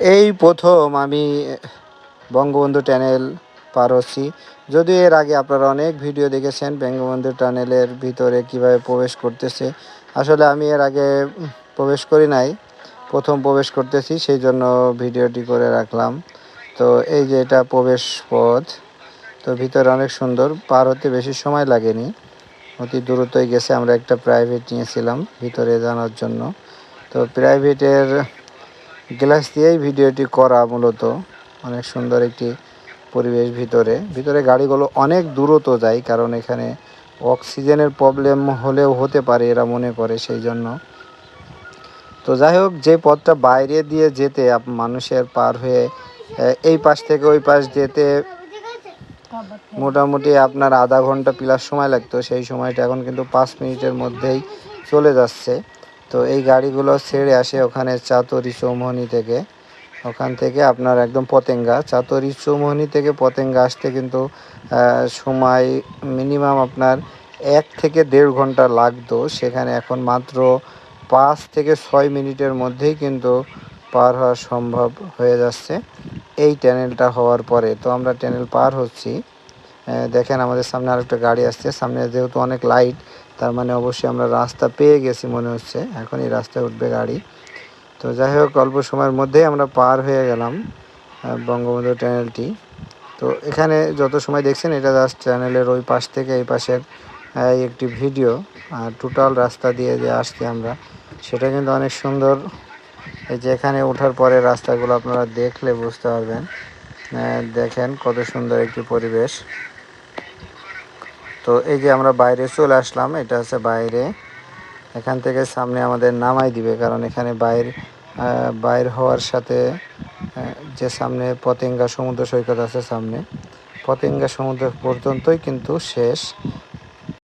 এই প্রথম আমি বঙ্গবন্ধু টানেল পার হচ্ছি যদিও এর আগে আপনারা অনেক ভিডিও দেখেছেন বঙ্গবন্ধু টানেলের ভিতরে কীভাবে প্রবেশ করতেছে। আসলে আমি এর আগে প্রবেশ করি নাই। প্রথম প্রবেশ করতেছি, সেই জন্য ভিডিওটি করে রাখলাম। তো এই যে এটা প্রবেশ পথ, তো ভিতরে অনেক সুন্দর। পার হতে বেশি সময় লাগেনি। অতি দ্রুতই গেছে, আমরা একটা প্রাইভেট নিয়েছিলাম ভিতরে জানার জন্য। তো প্রাইভেটের গ্লাস দিয়েই ভিডিওটি করা মূলত। অনেক সুন্দর একটি পরিবেশ ভিতরে। ভিতরে গাড়িগুলো অনেক দ্রুত যায়, কারণ এখানে অক্সিজেনের প্রবলেম হলেও হতে পারে এরা মনে করে সেই জন্য তো যাই হোক, যে পথটা বাইরে দিয়ে যেতে মানুষের পার হয়ে এই পাশ থেকে ওই পাশ যেতে মোটামুটি আপনার আধা ঘণ্টা প্লাস সময় লাগতো। সেই সময়টা এখন কিন্তু পাঁচ মিনিটের মধ্যেই চলে যাচ্ছে। তো এই গাড়িগুলো ছেড়ে আসে ওখানে চাতরি চৌমোহনী থেকে। ওখান থেকে আপনার একদম পতেঙ্গা। চাতরি চৌমোহনী থেকে পতেঙ্গা আসতে কিন্তু সময় মিনিমাম আপনার এক থেকে দেড় ঘণ্টা লাগতো। সেখানে এখন মাত্র পাঁচ থেকে ছয় মিনিটের মধ্যেই কিন্তু পার হওয়া সম্ভব হয়ে যাচ্ছে। এই ট্যানেলটা হওয়ার পরে। তো আমরা ট্যানেল পার হচ্ছি। দেখেন আমাদের সামনে আরেকটা গাড়ি আসছে। সামনে যেহেতু অনেক লাইট তার মানে অবশ্যই আমরা রাস্তা পেয়ে গেছি মনে হচ্ছে। এখন এই রাস্তায় উঠবে গাড়ি। তো যাই হোক, অল্প সময়ের মধ্যেই আমরা পার হয়ে গেলাম বঙ্গবন্ধু ট্যানেলটি তো এখানে যত সময় দেখছেন, এটা জাস্ট চ্যানেলের ওই পাশ থেকে এই পাশের একটি ভিডিও আর টোটাল রাস্তা দিয়ে যে আসছি আমরা, সেটা কিন্তু অনেক সুন্দর। এই যে এখানে ওঠার পরে রাস্তাগুলো আপনারা দেখলে বুঝতে পারবেন। দেখেন কত সুন্দর একটি পরিবেশ। তো এই যে আমরা বাইরে চলে আসলাম, এটা হচ্ছে বাইরে। এখান থেকে সামনে আমাদের নামাই দিবে, কারণ এখানে বাইর বাইর হওয়ার সাথে যে সামনে পতেঙ্গা সমুদ্র সৈকত আছে সামনে, পতেঙ্গা সমুদ্র পর্যন্তই কিন্তু শেষ।